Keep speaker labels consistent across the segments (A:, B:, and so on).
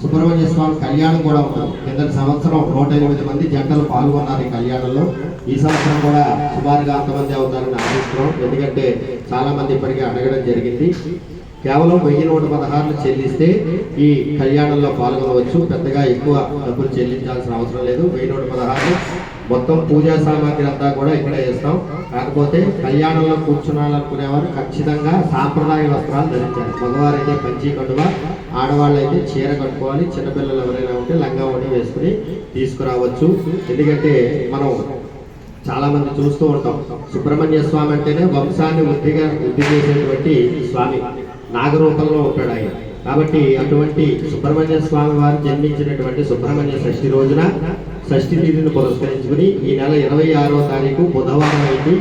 A: సుబ్రహ్మణ్య స్వామి కళ్యాణం కూడా ఉంటుంది కింద సంవత్సరం నూట ఎనిమిది మంది జంటలు పాల్గొన్నారు ఈ కళ్యాణంలో. ఈ సంవత్సరం కూడా సుమారుగా అంతమంది అవుతారని ఆశిస్తున్నాం. ఎందుకంటే చాలా మంది ఇప్పటికే అడగడం జరిగింది. కేవలం వెయ్యి నూట పదహారులు చెల్లిస్తే ఈ కళ్యాణంలో పాల్గొనవచ్చు. పెద్దగా ఎక్కువ డబ్బులు చెల్లించాల్సిన అవసరం లేదు. వెయ్యి నూట పదహారు మొత్తం పూజా సామాగ్రి అంతా కూడా ఇక్కడే ఇస్తాం కాకపోతే కళ్యాణంలో కూర్చున్నాలనుకునేవారు ఖచ్చితంగా సాంప్రదాయ వస్త్రాలు ధరించాలి. మగవారైతే పంచి కండువ ఆడవాళ్ళు అయితే చీర కట్టుకోవాలి. చిన్నపిల్లలు ఎవరైనా ఉంటే లంగా ఓడి వేసుకుని తీసుకురావచ్చు. ఎందుకంటే మనం చాలా మంది చూస్తూ ఉంటాం సుబ్రహ్మణ్య స్వామి అంటేనే వంశాన్ని వృద్ధిగా వృద్ధి చేసేటువంటి స్వామి. నాగరూపంలో ఉంటాడు ఆయన. కాబట్టి అటువంటి సుబ్రహ్మణ్య స్వామి వారు జన్మించినటువంటి సుబ్రహ్మణ్య షష్ఠి రోజున షష్ఠి తిథిని పురస్కరించుకుని ఈ నెల ఇరవై ఆరో తారీఖు బుధవారం అయింది.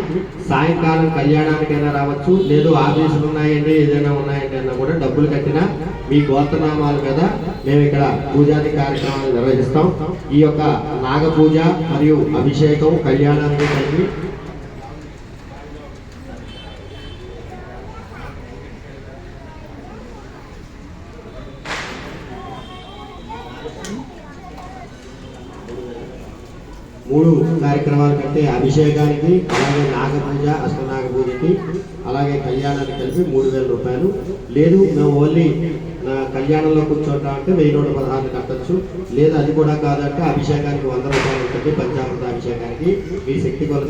A: సాయంకాలం కళ్యాణానికైనా రావచ్చు. లేదు ఆఫీసులు ఉన్నాయండి ఏదైనా ఉన్నాయండి అన్నా కూడా డబ్బులు కట్టినా మీ గోత్రనామాల మీద మేము ఇక్కడ పూజాది కార్యక్రమాలు నిర్వహిస్తాం. ఈ యొక్క నాగ పూజ మరియు అభిషేకం కళ్యాణానికి కలిపి మూడు కార్యక్రమాల కంటే అభిషేకానికి అలాగే నాగపూజ అష్టనాగ పూజకి అలాగే కళ్యాణానికి కలిపి మూడు వేల రూపాయలు. లేదు మేము ఓన్లీ కళ్యాణంలో కూర్చోటా అంటే వెయ్యి నూట పదహారు కట్టచ్చు. లేదు అది కూడా కాదంటే అభిషేకానికి వంద రూపాయలు ఉంటుంది పంచామృత అభిషేకానికి మీ శక్తి కొలత